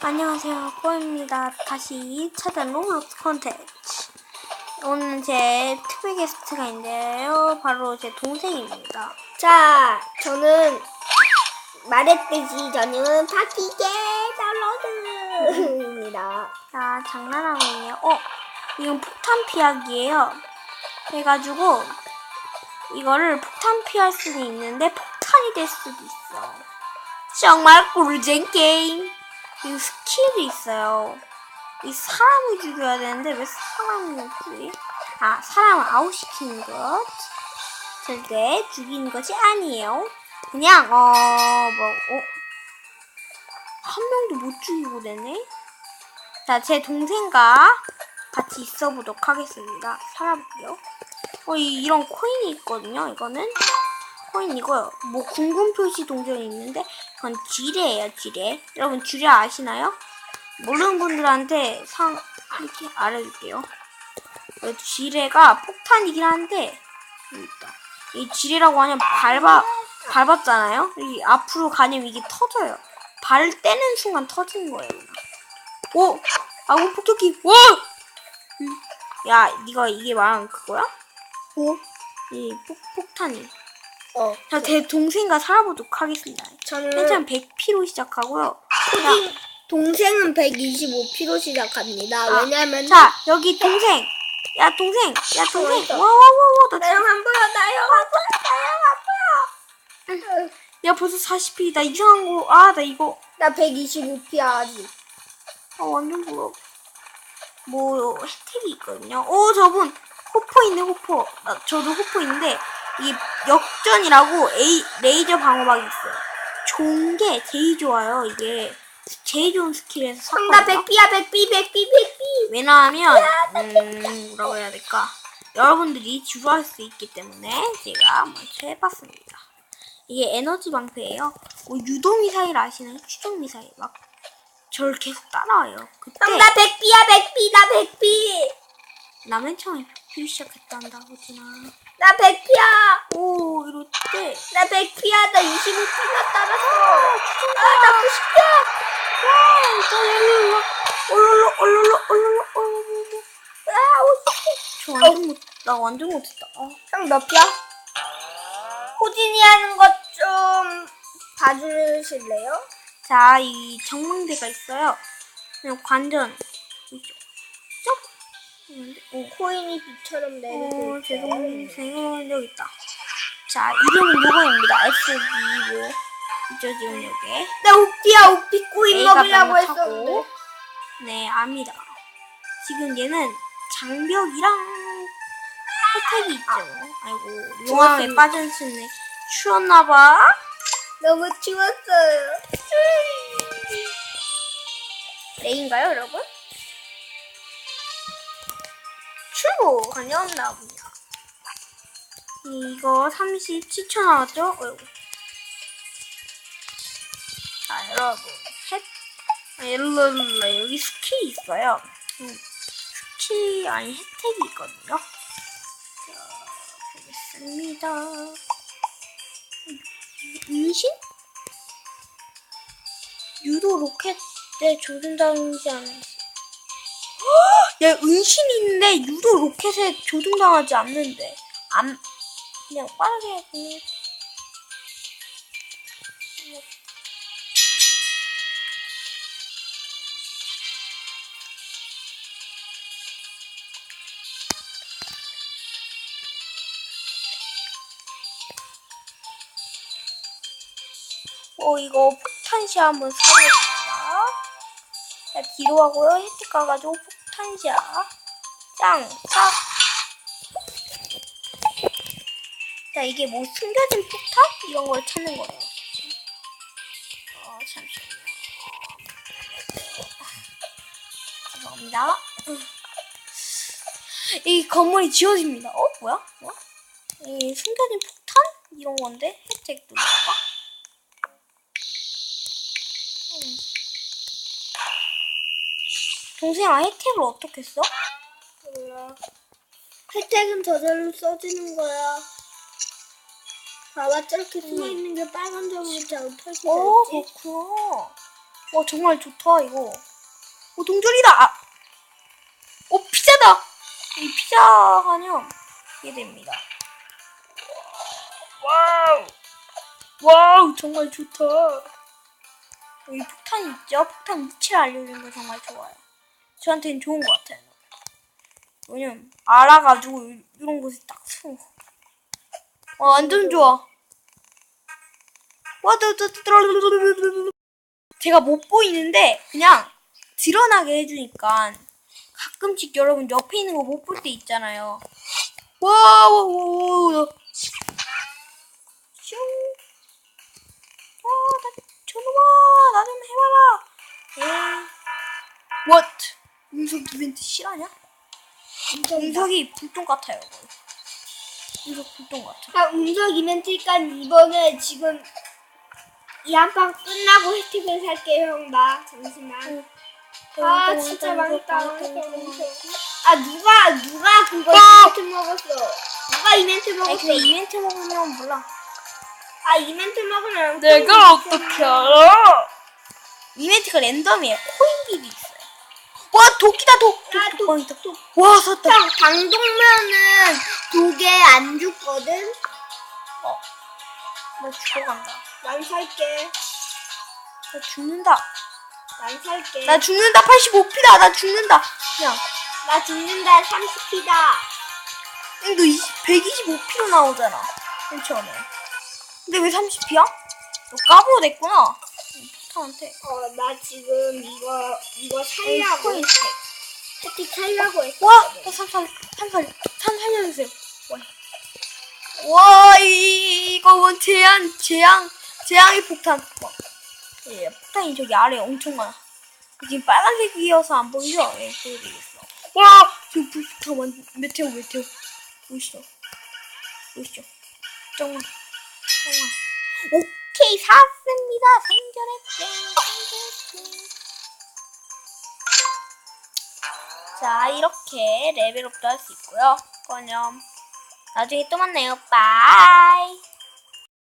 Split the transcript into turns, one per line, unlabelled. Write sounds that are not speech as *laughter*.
안녕하세요, 꼬입니다. 다시 찾아온 로블록스 콘텐츠. 오늘 제 특별 게스트가 있는데요. 바로 제 동생입니다.
자, 저는 말했듯이 저는 파티게 달러드입니다.
자, 장난하고 있네요. 어, 이건 폭탄 피하기예요. 해가지고, 이거를 폭탄 피할 수도 있는데, 폭탄이 될 수도 있어. 정말 꿀잼 게임. 그리고 스킬도 있어요. 이 사람을 죽여야 되는데, 왜 사람을 죽이? 아, 사람을 아웃시키는 것. 절대 죽이는 것이 아니에요. 그냥, 어, 뭐, 어? 한 명도 못 죽이고 되네? 자, 제 동생과 같이 있어 보도록 하겠습니다. 살아볼게요. 어, 이, 이런 코인이 있거든요. 이거는 코인이고요. 뭐 궁금 표시 동전이 있는데 그건 지뢰예요, 지뢰. 여러분 지뢰 아시나요? 모르는 분들한테 상 이렇게 알려줄게요. 어, 지뢰가 폭탄이긴 한데 있다. 이 지뢰라고 하면 밟아 밟았잖아요. 이 앞으로 가면 이게 터져요. 발을 떼는 순간 터지는 거예요. 오! 아군 폭격기! 와! 음, 야, 네가 이게 말하는 그거야?
뭐?
이 폭, 폭탄이.
어,
자, 제 동생과 살아보도록 하겠습니다.
저는
일단 100피로 시작하고요.
코딩 동생은 125피로 시작합니다.
아,
왜냐면
자, 여기 동생! 야, 동생! 야, 동생!
있어.
와, 와, 와, 와, 나
나영 안 보여, 나영 안 보여, 나영 안 보여.
야, 벌써 40피. 나 이상한 거. 아, 나 이거.
나 125피야 아직.
아, 완전 뭐야. 뭐, 혜택이 있거든요. 오, 저분. 호퍼 있네, 호퍼. 나, 저도 호퍼 있는데, 이게 역전이라고 에이, 레이저 방어막이 있어요. 좋은 게 제일 좋아요, 이게. 제일 좋은 스킬에서
나
샀거든요.
100피야, 100피, 100피, 100피.
왜냐하면, 음, 뭐라고 해야 될까. 여러분들이 주저할 수 있기 때문에 제가 먼저 해봤습니다. 이게 에너지 방패예요. 뭐 유도 미사일 아시나요? 추적 미사일 막 저를 계속 따라와요. 그때
형, 나 100피야, 100피, 나 100피.
나맨 처음에 뷰 시작했단다 호진아.
나 100피야.
오 이럴 때
나 100피야, 나 25피나 따랐어. 아, 나 90피야.
저 일로 와. 얼른 얼른 얼른 얼른
아, 50피.
저 완전 못, 나 완전 못했다. 어.
형, 몇 피야? 호진이 하는 것 좀 봐주실래요?
자, 이 정망대가 있어요. 그냥 관전. 이쪽. 쪽. 오.
코인이 비처럼 내리고
어,
있어요.
제 동생은 여기 있다. 자, 이름은 요거입니다. SB 뭐 있죠 지금 여기.
나 오피야, 오피 코인
A가
먹으려고. 했었는데.
네, 압니다. 지금 얘는 장벽이랑 혜택이 있죠. 아 이고, 용암에
좋아요.
빠졌으네. 추웠나봐.
너무 추웠어요. 레인가요, 여러분?
출고 가져왔나 봅니다. 이거 37초 나왔죠? 어이구. 자, 여러분. 헷. 아, 일로일로 여기 스킬이 있어요. 음, 스킬, 아니, 혜택이 있거든요. 자, 보겠습니다. 은신? 유도 로켓에 조준당하지 않았어. *gasps* 야, 은신이 있는데 유도 로켓에 조종당하지 않는데. 안, 그냥 빠르게 그냥. 어, 이거 폭탄시 한번 사보겠습니다. 자, 뒤로 하고요. 혜택 가가지고 폭탄시야. 짱, 싹. 자, 이게 뭐 숨겨진 폭탄? 이런 걸 찾는 거예요. 어, 잠시만요. 죄송합니다. 음. 이 건물이 지워집니다. 어? 뭐야? 뭐야? 이 숨겨진 폭탄? 이런 건데? 혜택 누를까? 동생아, 혜택을 어떻게 써?
몰라. 혜택은 저절로 써지는 거야. 봐봐, 저렇게 숨어있는 게 빨간 점으로 잘 펼쳐져
오,
있지?
그렇구나. 와 정말 좋다 이거. 오 동전이다. 아. 오 피자다. 이 피자 하면 이게 됩니다. 와우. 와우 정말 좋다. 여기 폭탄 있죠? 폭탄 위치를 알려주는 거 정말 좋아요. 저한테는 좋은 것 같아요. 왜냐면 알아가지고 이런 곳이 딱 숨어. 와 완전 좋아. 제가 못 보이는데 그냥 드러나게 해주니까 가끔씩 여러분 옆에 있는 거 못 볼 때 있잖아요. 와와와와 와, 나좀 해봐라. 예. 와, 운석 이벤트 실화냐? 운석이 불똥 같아요. 운석 불똥 같아.
아, 운석 이벤트니까 이번에 지금 이한판 끝나고 혜택을 살게요, 형. 나 잠시만. 아, 진짜 망했다. 아, 누가, 누가 그거
아!
이벤트 먹었어? 누가 이벤트
아니,
먹었어?
근데 이벤트 먹으면 몰라.
아, 이벤트 먹으면.
내가 어떻게 알아? 이벤트가 랜덤이에요. 코인길이 있어요. 와 도끼다 독.
아,
독,
독,
독, 독, 독. 와 샀다.
형, 방독면은 독에 안 죽거든?
어. 나 죽어간다.
난 살게.
나 죽는다.
난 살게.
나 죽는다. 85피다. 나 죽는다. 그냥.
나 죽는다. 30피다.
응, 너 125피로 나오잖아. 맨 처음에. 근데 왜 30피야? 너 까부로 됐구나. 폭탄한테.
어, 나 지금 이거, 이거 살라고.
코인.
혜택 살라고 했어.
와, 나 산, 산, 산, 산, 산 살려주세요. 와, 와 이- 이거 뭐 재앙, 재앙, 재앙의 폭탄. 와, 예, 폭탄이 저기 아래 엄청 많아. 지금 빨간색이어서 안 보이죠? 예, 보여드리겠어. 와, 지금 불폭탄 완, 메테오, 메테오. 보이시죠? 보이시죠? 정말, 정말. 오 케이, 샀습니다. 생존했지, 생존했지. 자, 이렇게 레벨업도 할 수 있고요. 그럼 나중에 또 만나요. 바이.